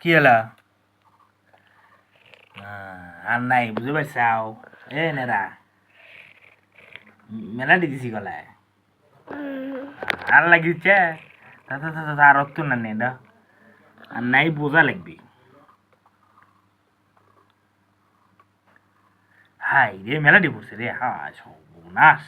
কি হলো? আর নাই, বুঝতে পারছাও এ, নেরা। মেলাটি দিছি গলায়। আর লাগিছে? আর অত না নে দা। আর নাই, বোঝা লাগবি। হাই রে মেলাটি পড়ছে রে হাই সর্বনাশ।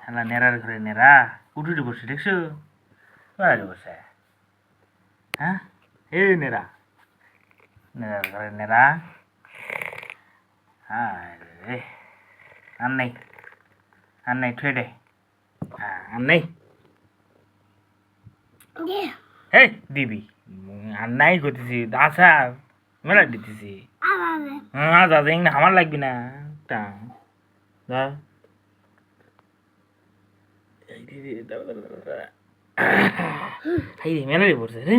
হ্যাঁ নেরার ঘরে নেরা, উঠুটি পড়ছে, দেখছ? মেলাটি পড়ছে? হ্যাঁ? নেরা হাই রে আর নেই আর নেই ঠুয়ে দে হ্যাঁ আর নেই এই দিবি আর নাই করতেছি আচ্ছা মেলা দিতেছি হ্যাঁ আজ আজ না আমার লাগবি না তা দা এই রে